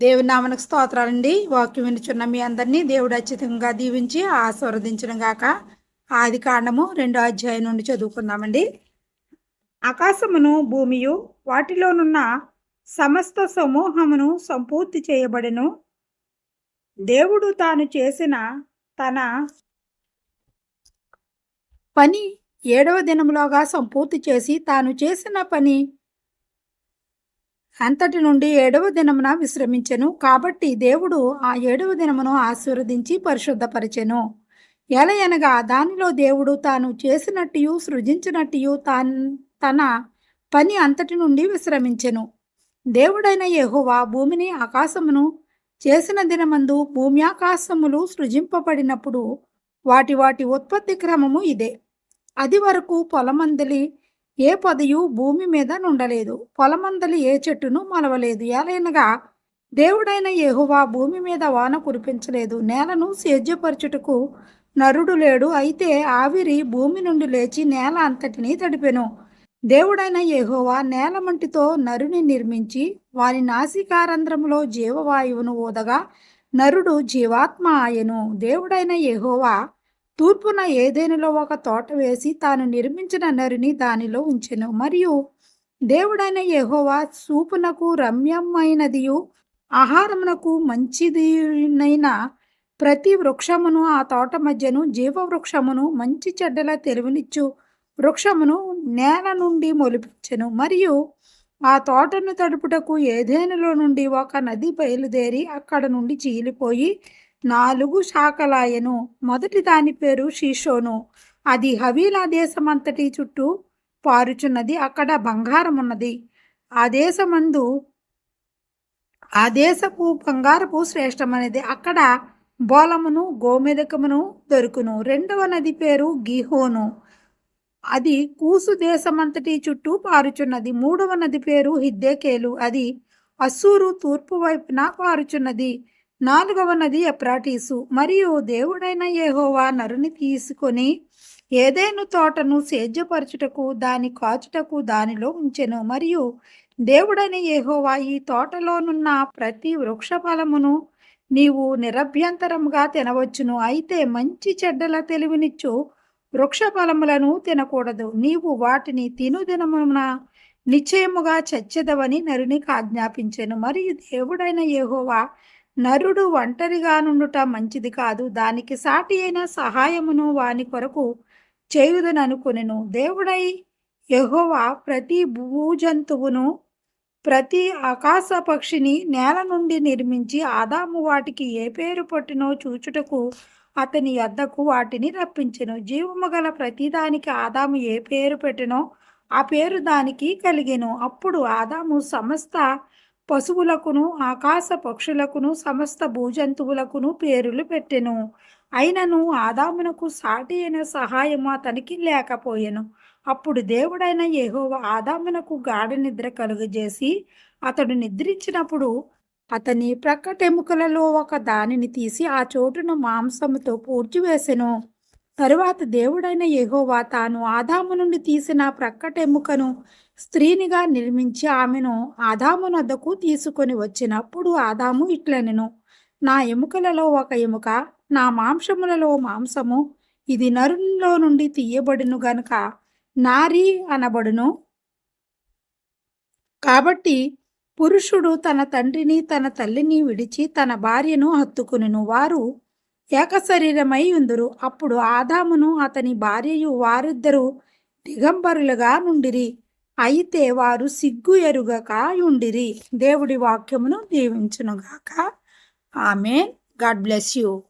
దేవుని నామనకు స్తోత్రాలండి. వాక్యం వినుచున్న మీ అందరినీ దేవుడు అచ్చితంగా దీవించి ఆశీర్వదించిన గాక. ఆది కాండము రెండో అధ్యాయం నుండి చదువుకుందామండి. ఆకాశమును భూమియు వాటిలోనున్న సమస్త సమూహమును సంపూర్తి చేయబడెను. దేవుడు తాను చేసిన తన పని ఏడవ దినములోగా సంపూర్తి చేసి తాను చేసిన పని అంతటి నుండి ఏడవ దినమున విశ్రమించెను. కాబట్టి దేవుడు ఆ ఏడవ దినమును ఆశీర్వదించి పరిశుద్ధపరిచెను. ఎలయనగా దానిలో దేవుడు తాను చేసినట్టు సృజించినట్టు తాన్ తన పని అంతటి నుండి విశ్రమించెను. దేవుడైన యెహోవా భూమిని ఆకాశమును చేసిన దినమందు భూమి ఆకాశములు సృజింపబడినప్పుడు వాటి వాటి ఉత్పత్తి క్రమము ఇదే. అది వరకు పొలమందలి ఏ పొదయు భూమి మీద నుండలేదు పొలమందలి ఏ చెట్టును మొలవలేదు. ఏలైనగా దేవుడైన యెహోవా భూమి మీద వాన కురిపించలేదు నేలను సేద్యపరచుటకు నరుడు లేడు. అయితే ఆవిరి భూమి నుండి లేచి నేల అంతటిని తడిపెను. దేవుడైన యెహోవా నేలమంటితో నరుని నిర్మించి వారి నాసికారంధ్రములో జీవవాయువును ఊదగా నరుడు జీవాత్మ ఆయను. దేవుడైన యెహోవా తూర్పున ఏదేనిలో ఒక తోట వేసి తాను నిర్మించిన నరిని దానిలో ఉంచెను. మరియు దేవుడైన యహోవా సూపునకు రమ్యమైనదియు ఆహారమునకు మంచిదినైన ప్రతి వృక్షమును ఆ తోట మధ్యను జీవవృక్షమును మంచి చెడ్డల తెలివినిచ్చు వృక్షమును నేల నుండి మొలిపించెను. మరియు ఆ తోటను తడుపుటకు ఏదేనులో నుండి ఒక నది బయలుదేరి అక్కడ నుండి చీలిపోయి నాలుగు శాఖలాయను. మొదటి దాని పేరు షీషోను. అది హవీలా దేశమంతటి చుట్టూ పారుచున్నది. అక్కడ బంగారం ఉన్నది ఆ దేశమందు ఆ దేశపు బంగారపు శ్రేష్టమైనది. అక్కడ బోలమును గోమెదకమును దొరుకును. రెండవ నది పేరు గిహోను. అది కూసు దేశమంతటి చుట్టూ పారుచున్నది. మూడవ నది పేరు హిద్దేకేలు. అది అస్సూరు తూర్పు వైపున పారుచున్నది. నాలుగవ నది ఎప్రాటీసు. మరియు దేవుడైన యెహోవా నరుని తీసుకొని ఏదైనా తోటను సేద్యపరచుటకు దాని కాచుటకు దానిలో ఉంచెను. మరియు దేవుడైన యెహోవా ఈ తోటలోనున్న ప్రతి వృక్ష ఫలమును నీవు నిరభ్యంతరముగా తినవచ్చును. అయితే మంచి చెడ్డల తెలివినిచ్చు వృక్ష ఫలములను తినకూడదు. నీవు వాటిని తిను దినమున నిశ్చయముగా చచ్చెదవని నరునికి ఆజ్ఞాపించెను. మరియు దేవుడైన యెహోవా నరుడు ఒంటరిగా నుండుట మంచిది కాదు. దానికి సాటి అయిన సహాయమును వాని కొరకు చేయుదననుకొనెను దేవుడై యహోవా ప్రతి భూజంతువును ప్రతి ఆకాశ పక్షిని నేల నుండి నిర్మించి ఆదాము వాటికి ఏ పేరు పట్టినో చూచుటకు అతని యొద్దకు వాటిని రప్పించెను. జీవము గల ప్రతిదానికి ఆదాము ఏ పేరు పెట్టినో ఆ పేరు దానికి కలిగెను. అప్పుడు ఆదాము సమస్త పశువులకును ఆకాశ పక్షులకును సమస్త భూజంతువులకును పేరులు పెట్టెను. అయినను ఆదామునకు సాటి అయిన సహాయము అతనికి లేకపోయెను. అప్పుడు దేవుడైన యెహోవా ఆదామునకు గాఢ నిద్ర కలుగజేసి అతడు నిద్రించినప్పుడు అతని ప్రక్కటెముకలలో ఒక దానిని తీసి ఆ చోటును మాంసముతో పూడ్చివేసెను. తరువాత దేవుడైన యహోవా తాను ఆదాము నుండి తీసిన ప్రక్కటెముకను స్త్రీనిగా నిర్మించి ఆమెను ఆదాము నద్దకు తీసుకొని వచ్చినప్పుడు ఆదాము ఇట్లనెను నా ఎముకలలో ఒక ఎముక నా మాంసములలో మాంసము ఇది నరునిలో నుండి తీయబడును గనుక నారి అనబడును. కాబట్టి పురుషుడు తన తండ్రిని తన తల్లిని విడిచి తన భార్యను హత్తుకును వారు ఏకశరీరమై ఉందురు అప్పుడు ఆదామును అతని భార్యయు వారిద్దరూ దిగంబరులుగా నుండిరి. అయితే వారు సిగ్గు ఎరుగక ఉండిరి దేవుడి వాక్యమును దీవించునుగాక. ఆమె గాడ్ బ్లెస్ యూ.